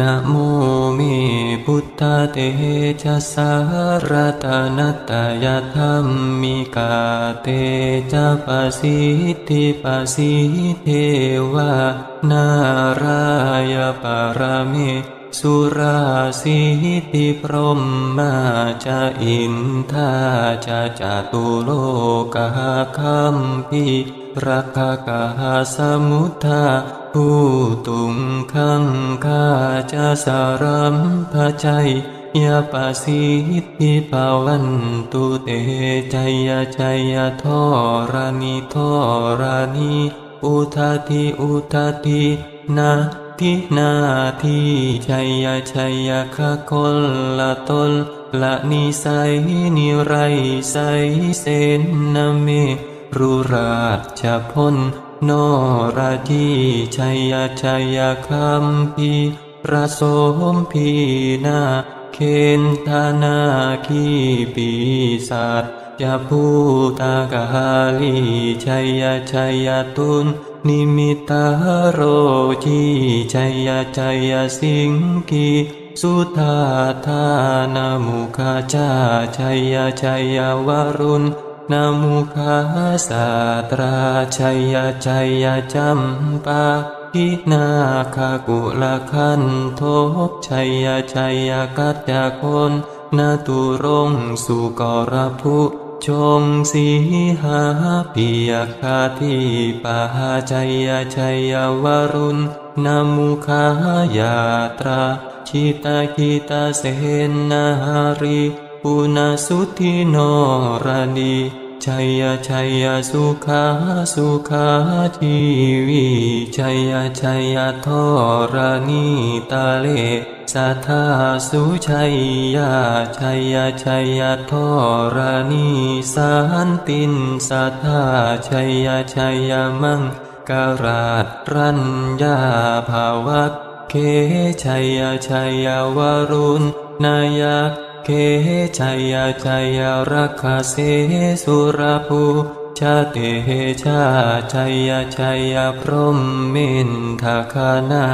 นะโมเมพุทธเตชะสารตานัตยธรรมมิกาเตจะปสิทธิปสิเทวา นารายปารเมสุราสิติพรหมมาจะอินทาจะจตุโลกาคัมพีรักกาสมุทธา ผู้ตุงขังคาจะสารัมพชัยยาปสิทธิภาวันตุเตชัยยชัยาทอรานิทอรานิอุทาทิอุทาทินาทินาทีชัยยชัยยคะคนละตนละนิสัยนิไรใสเสนนเมรุราชพล นราทีชัยยชัยคัมพีประสมพีนาเคนธานาคีปีศาจจะพูตากาลีชัยยชัยตุนนิมิตาโรจีชัยยชัยสิงกีสุธาธานามุขจาชัยยชัยยวรุณ นามุขาสาตราชัยยชัยยจัมปาพินาคากุลคันโทบชัยยชัยยกัจจคนนาตุรงสุกรภุชงสีหาปิยคาทีปาชัยยชัยยวรุณนามุขายาตราชิตาคิตาเสนนาหาริปุณสุธิโนรานี ชัยยชัยยสุขาสุขาทีวีชัยยชัยยทอรานีตาเลสัทธาสุชัยยาชัยยชัยยทอรานีสันตินสัทธาชัยยชัยยมังการาตรัญญาภาวักเคชัยยชัยยวรุณนายัก เคชัยยชัยยรักขเสสุรภูชาเตชาชัยยชัยยพรหมมินทคานา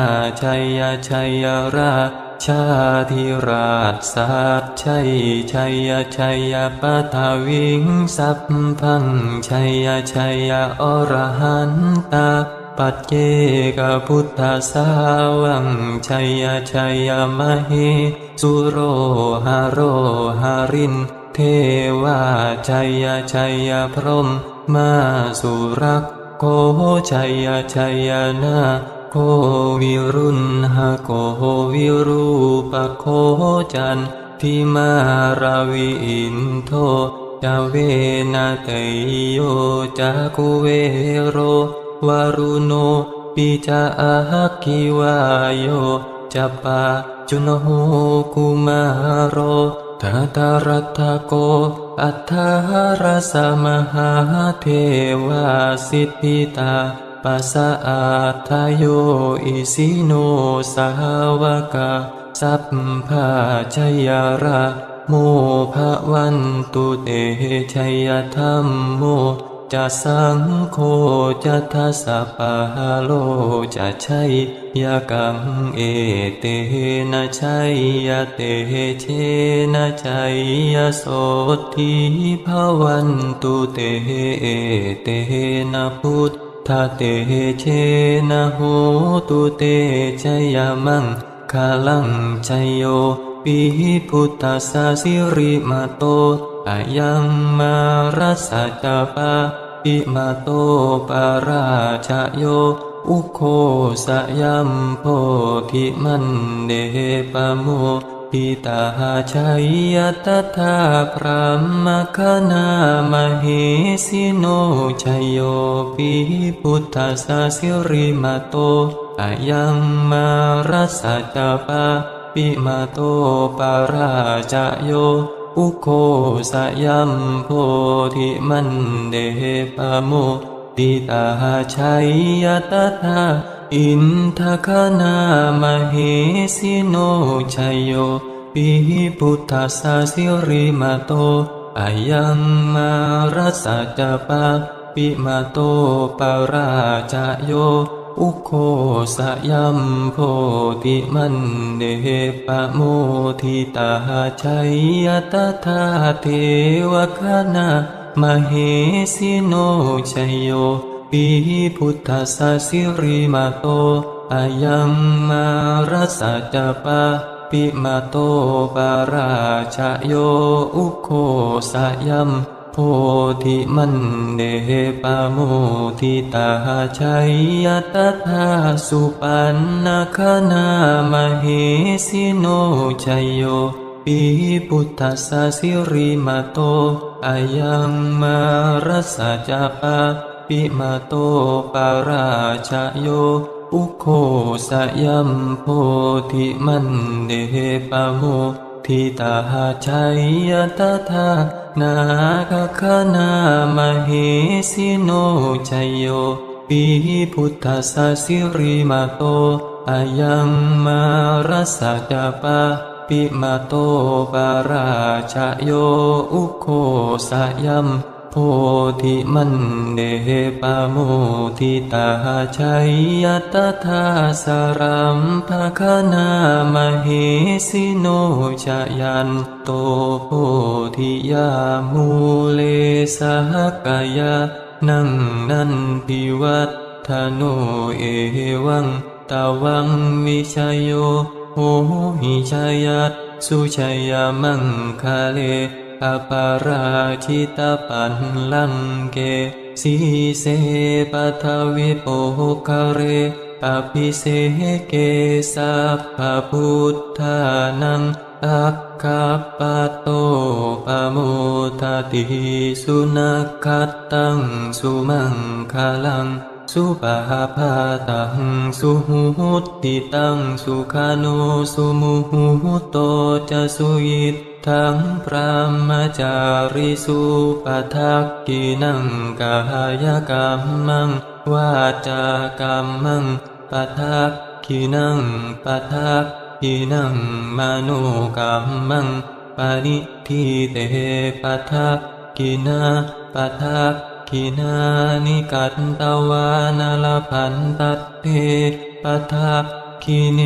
ชัยยชัยยราชาธิราชสัตชัยชัยยชัยยปัทวิงสัพพังชัยยชัยยอรหันตา ปัจเจกพุทธสาวังชัยยชัยยมเหสุโรหาโรหาริน เทวาชัยยชัยยพรหมมาสุรักโกชัยยชัยยนาโควิรุณหะโกวิรูปโคจันทิมาราวิอินโทจาเวนะเตโยจากุเวโร วารุโนปิจาอาคิวายโยจัปปาจุนโหกุมาโรทาตารัตโก อัฏฐารสมหาเทวาสิทธิตาปัสสะอาทโยอิสิโนสาวกาสัพพาชยาระโมภะวันตุเตชัยธรรมโม จะสังโฆจะทัสสะปะโลจะชัยยกังเอเตนะชัยยเตเชนะชัยยโสทิภวันตุเตเอเตนะพุทธเตเชนะโหตุเตชยมังคาลังชัยโย ปิพุทธสาสิริมาโตอายังมารัสจาปาปิมาโตปาราชโย อุโคสยัมโพธิมันเดปโมปิตาชัยยตถาพระมคณามเหสิโนชยโยปิพุทธสาสิริมาโตอายังมารัสจาปา ปิมาโตปาราชโยอุโคสยัมโพธิมันเดปะโมติตาชัยยตถาอินทคณามเหสิโนชัยโยปิพุทธสาสิริมาโตอายังมารัสสะจปาปิมาโตปาราชโย อุโคสยัมโพธิมันเดปะโมทิตาชัยยตถาเทวคณามเหสิโนชัยโยปีพุทธสสิริมาโตอายังมารัสะจปะปิมาโตปาราชโยอุโคสยัม พธิมันเดปโมทิตาชัยยตถาสุปันนาคนามเหสิโนชัยโยปีพุทธสสิริมาโตอายังมารัสสะจปะปิมาโตปาราชโย อุโคสยัมโพธิมันเดปโมทิตาชัยยตถา นาคคณามหิสิโนชัยโยปีพุทธสสิริมาโตอายังมารัสสะจปะปิมาโตปาราชโยอุโคสยัม พธิมันเดปโมทิตาชัยยตถาสรัมภคณามเหสิโนชยันโตโพธิยามูเลสหกายะนั่งนันพิวัตธโนเอวังตาวังวิชยโยโหหิชยัตสุชยมังคาเล อปาราชิตาปันลังเกสีเสปัทวิโปคเรอภิเสเกสัพพพุทธานังอัคคปโตปโมทติสุนักัตตังสุมังคลัง สุปาพาตังสุหุติตังสุขานุสุมุหุโตจะสุยิต ทังพระมจาริสุปทักกินังกายกรรมังวาจากรรมังปทักกินังปทักกินังมโนกรรมังปณิทิเตปทักกินาปทักกินานิกัตตวานลพันตัตเตปทักกิเน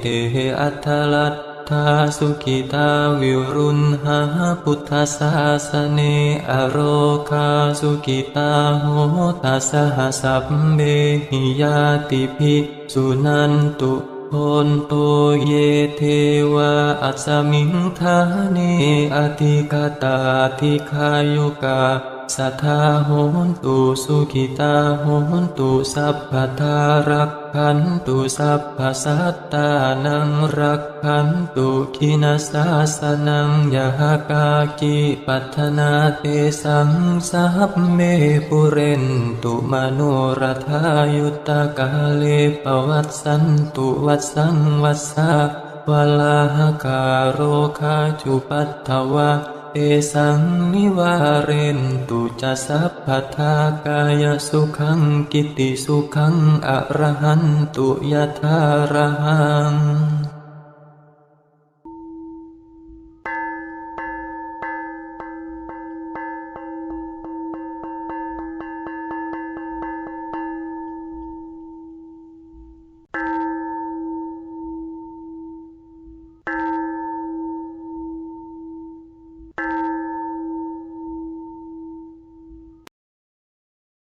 เตอัทลัต ทาสุขิตาวิรุณหาพุทธศาสเนอโรคาสุขิตาโหตัสหสัพเบหิยาติภิสุนันตุโนโตเยเทวาอัสมิงทาเนอธิกตาธิคายุกาสัทธาโหนตุสุขิตาโหนตุสัพพทารัก ขันตุสัพพสัตตานังรักขันตุคินาสาสนังยะกากิปัทนาเตสังสัพเมปุเรนตุมโนรทายุตตกาเลปวัตสันตุวัตสังวัสสะวลาหกาโรคาจุปัตถวะ เอสังนิวาเรนตุจะสัพพทากายสุขังกิติสุขังอรหันตุยทารหัง